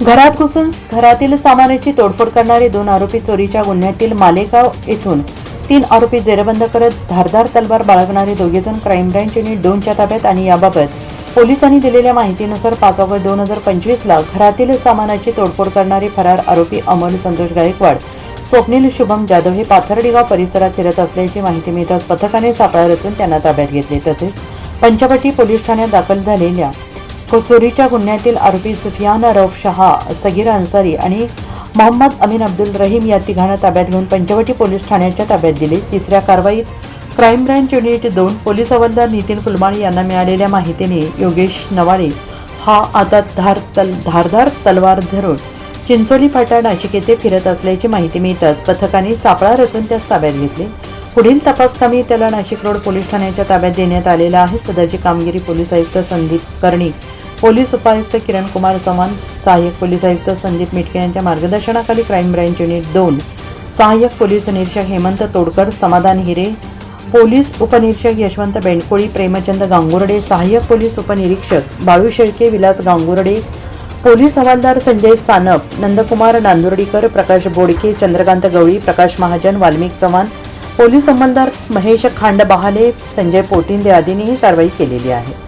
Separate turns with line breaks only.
घरात घुसून घरातील सामानाची तोडफोड करणारे दोन आरोपी चोरीच्या गुन्ह्यातील मालेगाव येथून तीन आरोपी जेरबंद करत धारदार तलवार बाळगणारे दोघेजण क्राईम ब्रँच युनिट दोनच्या ताब्यात आणि याबाबत पोलिसांनी दिलेल्या माहितीनुसार पाच ऑगस्ट दोन हजार पंचवीसला घरातील सामानाची तोडफोड करणारे फरार आरोपी अमोल संतोष गायकवाड स्वप्नील शुभम जाधव हे पाथर्डीगाव परिसरात फिरत असल्याची माहिती मिळताच पथकाने सापळा रचून त्यांना ताब्यात घेतले. तसेच पंचवटी पोलीस ठाण्यात दाखल झालेल्या चोरीच्या गुन्ह्यातील आरोपी सुफियान रौफ शहा सगीर अन्सारी आणि मोहम्मद अमीन अब्दुल रहीम या तिघांना ताब्यात घेऊन पंचवटी पोलीस ठाण्याच्या ताब्यात दिले. तिसऱ्या कारवाईत क्राईम ब्रँच युनिट दोन पोलीस हवालदार नितीन कुलमाणी यांना मिळालेल्या माहितीने योगेश नवाळे हा आता धार तल धारधार तलवार धरून चिंचोली फाटा नाशिक येथे फिरत असल्याची माहिती मिळताच पथकाने सापळा रचून त्यास ताब्यात घेतले. पुढील तपासकामी त्याला नाशिक रोड पोलीस ठाण्याच्या ताब्यात देण्यात आलेला आहे. सदरची कामगिरी पोलीस आयुक्त संदीप कर्णिक पोलीस उपायुक्त किरण कुमार चव्हाण सहाय्यक पोलीस आयुक्त संदीप मिटके यांच्या मार्गदर्शनाखाली क्राईम ब्रँच युनिट दोन सहाय्यक पोलीस निरीक्षक हेमंत तोडकर समाधान हिरे पोलीस उपनिरीक्षक यशवंत बेंडकोळी प्रेमचंद गांगुर्डे सहाय्यक पोलीस उपनिरीक्षक बाळू शेळके विलास गांगुर्डे पोलीस हवालदार संजय सानप नंदकुमार नांदुर्डीकर प्रकाश बोडके चंद्रकांत गवळी प्रकाश महाजन वाल्मिक चव्हाण पोलीस अंमलदार महेश खांड बहाले संजय पोटिंदे आदींनी ही कारवाई केलेली आहे.